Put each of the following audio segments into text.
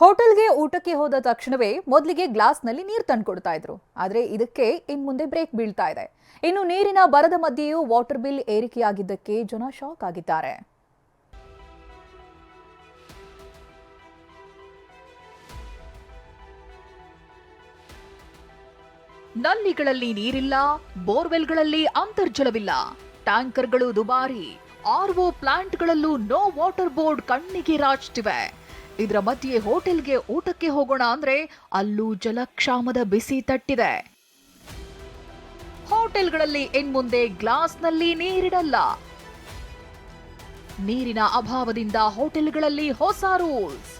ಹೋಟೆಲ್ಗೆ ಊಟಕ್ಕೆ ಹೋದ ತಕ್ಷಣವೇ ಮೊದಲಿಗೆ ಗ್ಲಾಸ್ನಲ್ಲಿ ನೀರು ತಂದುಕೊಡ್ತಾ ಇದ್ರು. ಆದರೆ ಇದಕ್ಕೆ ಇನ್ ಮುಂದೆ ಬ್ರೇಕ್ ಬೀಳ್ತಾ ಇದೆ. ಇನ್ನು ನೀರಿನ ಬರದ ಮಧ್ಯೆಯೂ ವಾಟರ್ ಬಿಲ್ ಏರಿಕೆಯಾಗಿದ್ದಕ್ಕೆ ಜನ ಶಾಕ್ ಆಗಿದ್ದಾರೆ. ನಲ್ಲಿಗಳಲ್ಲಿ ನೀರಿಲ್ಲ, ಬೋರ್ವೆಲ್ಗಳಲ್ಲಿ ಅಂತರ್ಜಲವಿಲ್ಲ. ಟ್ಯಾಂಕರ್ಗಳು ದುಬಾರಿ. ಆರ್ಒ ಪ್ಲಾಂಟ್ಗಳಲ್ಲೂ ನೋ ವಾಟರ್ ಬೋರ್ಡ್ ಕಣ್ಣಿಗೆ ರಾಚ್ತಿವೆ ಇದರ ಮಧ್ಯೆ ಹೋಟೆಲ್ಗೆ ಊಟಕ್ಕೆ ಹೋಗೋಣ ಅಂದ್ರೆ ಅಲ್ಲೂ ಜಲಕ್ಷಾಮದ ಬಿಸಿ ತಟ್ಟಿದೆ. ಹೋಟೆಲ್ಗಳಲ್ಲಿ ಇನ್ಮುಂದೆ ಗ್ಲಾಸ್ನಲ್ಲಿ ನೀರಿಡಲ್ಲ. ನೀರಿನ ಅಭಾವದಿಂದ ಹೋಟೆಲ್ಗಳಲ್ಲಿ ಹೊಸ ರೂಲ್ಸ್.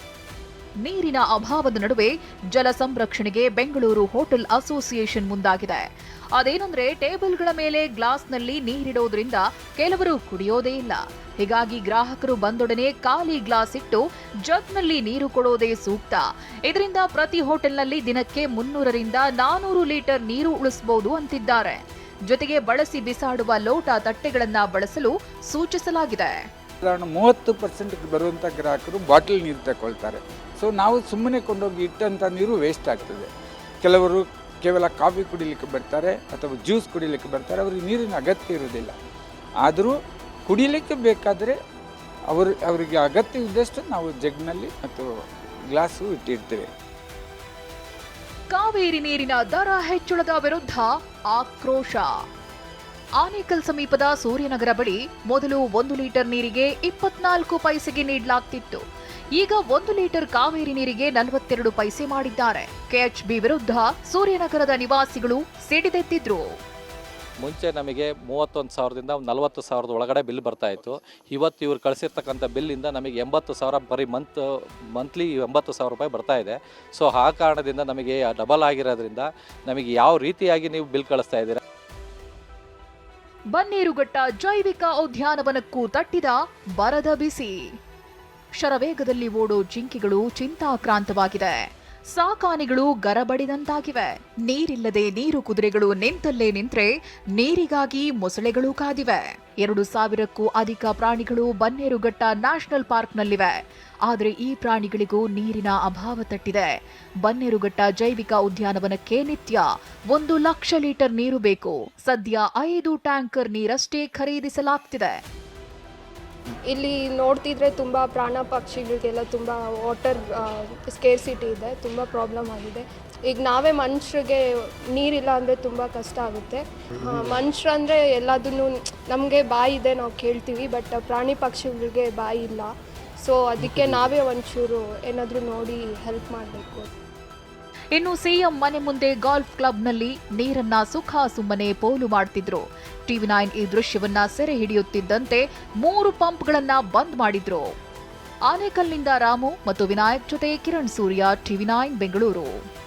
ನೀರಿನ ಅಭಾವದ ನಡುವೆ ಜಲ ಸಂರಕ್ಷಣೆಗೆ ಬೆಂಗಳೂರು ಹೋಟೆಲ್ ಅಸೋಸಿಯೇಷನ್ ಮುಂದಾಗಿದೆ. ಅದೇನಂದ್ರೆ ಟೇಬಲ್ಗಳ ಮೇಲೆ ಗ್ಲಾಸ್ನಲ್ಲಿ ನೀರಿಡೋದ್ರಿಂದ ಕೆಲವರು ಕುಡಿಯೋದೇ ಇಲ್ಲ. ಹೀಗಾಗಿ ಗ್ರಾಹಕರು ಬಂದೊಡನೆ ಖಾಲಿ ಗ್ಲಾಸ್ ಇಟ್ಟು ಜಗ್ನಲ್ಲಿ ನೀರು ಕೊಡೋದೇ ಸೂಕ್ತ. ಇದರಿಂದ ಪ್ರತಿ ಹೋಟೆಲ್ನಲ್ಲಿ ದಿನಕ್ಕೆ ಮುನ್ನೂರರಿಂದ ನಾನೂರು ಲೀಟರ್ ನೀರು ಉಳಿಸಬಹುದು ಅಂತಿದ್ದಾರೆ. ಜೊತೆಗೆ ಬಳಸಿ ಬಿಸಾಡುವ ಲೋಟ ತಟ್ಟೆಗಳನ್ನ ಬಳಸಲು ಸೂಚಿಸಲಾಗಿದೆ. ಮೂವತ್ತು ಪರ್ಸೆಂಟ್ ಬರುವಂತ ಗ್ರಾಹಕರು ಬಾಟಲ್ ನೀರು ತಗೊಳ್ತಾರೆ. ಸೊ ನಾವು ಸುಮ್ಮನೆ ಕೊಂಡೋಗಿ ಇಟ್ಟಂಥ ನೀರು ವೇಸ್ಟ್ ಆಗ್ತದೆ. ಕೆಲವರು ಕೇವಲ ಕಾಫಿ ಕುಡಿಲಿಕ್ಕೆ ಬರ್ತಾರೆ ಅಥವಾ ಜ್ಯೂಸ್ ಕುಡಿಲಿಕ್ಕೆ ಬರ್ತಾರೆ, ಅವರಿಗೆ ನೀರಿನ ಅಗತ್ಯ ಇರೋದಿಲ್ಲ ಆದರೂ ಕುಡಿಲಿಕ್ಕೆ ಬೇಕಾದರೆ ಅವರು, ಅವರಿಗೆ ಅಗತ್ಯ ಇದ್ದಷ್ಟು ನಾವು ಜಗ್ನಲ್ಲಿ ಮತ್ತು ಗ್ಲಾಸು ಇಟ್ಟಿರ್ತೇವೆ. ಕಾವೇರಿ ನೀರಿನ ದರ ಹೆಚ್ಚಳದ ವಿರುದ್ಧ ಆಕ್ರೋಶ. ಆನೇಕಲ್ ಸಮೀಪದ ಸೂರ್ಯನಗರ ಬಳಿ ಮೊದಲು ಒಂದು ಲೀಟರ್ ನೀರಿಗೆ ಇಪ್ಪತ್ನಾಲ್ಕು ಪೈಸೆಗೆ ನೀಡಲಾಗ್ತಿತ್ತು. ಈಗ ಒಂದು ಲೀಟರ್ ಕಾವೇರಿ ನೀರಿಗೆ ನಲವತ್ತೆರಡು ಪೈಸೆ ಮಾಡಿದ್ದಾರೆ. ಕೆಎಚ್ಬಿ ವಿರುದ್ಧ ಸೂರ್ಯನಗರದ ನಿವಾಸಿಗಳು ಸಿಡಿದೆದ್ದಿದ್ರು ಮುಂಚೆ ನಮಗೆ ಮೂವತ್ತೊಂದು ಸಾವಿರದಿಂದ ನಲವತ್ತು ಸಾವಿರದ ಒಳಗಡೆ ಬಿಲ್ ಬರ್ತಾ ಇತ್ತು. ಇವತ್ತು ಇವ್ರು ಕಳಿಸಿರ್ತಕ್ಕಂಥ ಬಿಲ್ಲಿಂದ ನಮಗೆ ಎಂಬತ್ತು ಸಾವಿರ ಬರಿ ಮಂತ್, ಮಂತ್ಲಿ ಎಂಬತ್ತು ಸಾವಿರ ರೂಪಾಯಿ ಬರ್ತಾ ಇದೆ. ಸೊ, ಆ ಕಾರಣದಿಂದ ನಮಗೆ ಡಬಲ್ ಆಗಿರೋದ್ರಿಂದ ನಮಗೆ ಯಾವ ರೀತಿಯಾಗಿ ನೀವು ಬಿಲ್ ಕಳಿಸ್ತಾ ಇದ್ದೀರಾ? ಬನ್ನೇರುಘಟ್ಟ ಜೈವಿಕ ಉದ್ಯಾನವನಕ್ಕೂ ತಟ್ಟಿದ ಬರದ ಬಿಸಿ. ಶರವೇಗದಲ್ಲಿ ಓಡೋ ಜಿಂಕೆಗಳು ಚಿಂತಾಕ್ರಾಂತವಾಗಿದೆ. ಸಾಕಾನೆಗಳು ಗರಬಡಿದಂತಾಗಿವೆ. ನೀರಿಲ್ಲದೆ ನೀರು ಕುದುರೆಗಳು ನಿಂತಲ್ಲೇ ನಿಂತ್ರೆ ನೀರಿಗಾಗಿ ಮೊಸಳೆಗಳು ಕಾದಿವೆ. ಎರಡು ಸಾವಿರಕ್ಕೂ ಅಧಿಕ ಪ್ರಾಣಿಗಳು ಬನ್ನೇರುಘಟ್ಟ ನ್ಯಾಷನಲ್ ಪಾರ್ಕ್ನಲ್ಲಿವೆ. ಆದರೆ ಈ ಪ್ರಾಣಿಗಳಿಗೂ ನೀರಿನ ಅಭಾವ ತಟ್ಟಿದೆ. ಬನ್ನೇರುಘಟ್ಟ ಜೈವಿಕ ಉದ್ಯಾನವನಕ್ಕೆ ನಿತ್ಯ ಒಂದು ಲಕ್ಷ ಲೀಟರ್ ನೀರು ಬೇಕು. ಸದ್ಯ ಐದು ಟ್ಯಾಂಕರ್ ನೀರಷ್ಟೇ ಖರೀದಿಸಲಾಗ್ತಿದೆ. ಇಲ್ಲಿ ನೋಡ್ತಿದ್ರೆ ತುಂಬ ಪ್ರಾಣ ಪಕ್ಷಿಗಳಿಗೆಲ್ಲ ತುಂಬ ವಾಟರ್ ಸ್ಕೇರ್ಸಿಟಿ ಇದೆ, ತುಂಬ ಪ್ರಾಬ್ಲಮ್ ಆಗಿದೆ. ಈಗ ನಾವೇ ಮನುಷ್ಯರಿಗೆ ನೀರಿಲ್ಲ ಅಂದರೆ ತುಂಬ ಕಷ್ಟ ಆಗುತ್ತೆ. ಮನುಷ್ಯರು ಅಂದರೆ ಎಲ್ಲದನ್ನು ನಮಗೆ ಬಾಯಿ ಇದೆ ನಾವು ಕೇಳ್ತೀವಿ ಬಟ್ ಪ್ರಾಣಿ ಪಕ್ಷಿಗಳಿಗೆ ಬಾಯಿ ಇಲ್ಲ. ಸೊ ಅದಕ್ಕೆ ನಾವೇ ಒಂಚೂರು ಏನಾದರೂ ನೋಡಿ ಹೆಲ್ಪ್ ಮಾಡಬೇಕು. ಇನ್ನು ಸಿಎಂ ಮನೆ ಮುಂದೆ ಗಾಲ್ಫ್ ಕ್ಲಬ್ನಲ್ಲಿ ನೀರನ್ನ ಸುಖ ಸುಮ್ಮನೆ ಪೋಲು ಮಾಡ್ತಿದ್ರು. ಟಿವಿ ನೈನ್ ಈ ದೃಶ್ಯವನ್ನ ಸೆರೆ ಹಿಡಿಯುತ್ತಿದ್ದಂತೆ ಮೂರು ಪಂಪ್ಗಳನ್ನ ಬಂದ್ ಮಾಡಿದ್ರು. ಆನೇಕಲ್ನಿಂದ ರಾಮು ಮತ್ತು ವಿನಾಯಕ್ ಜೊತೆ ಕಿರಣ್ ಸೂರ್ಯ ಟಿವಿ ನೈನ್ ಬೆಂಗಳೂರು.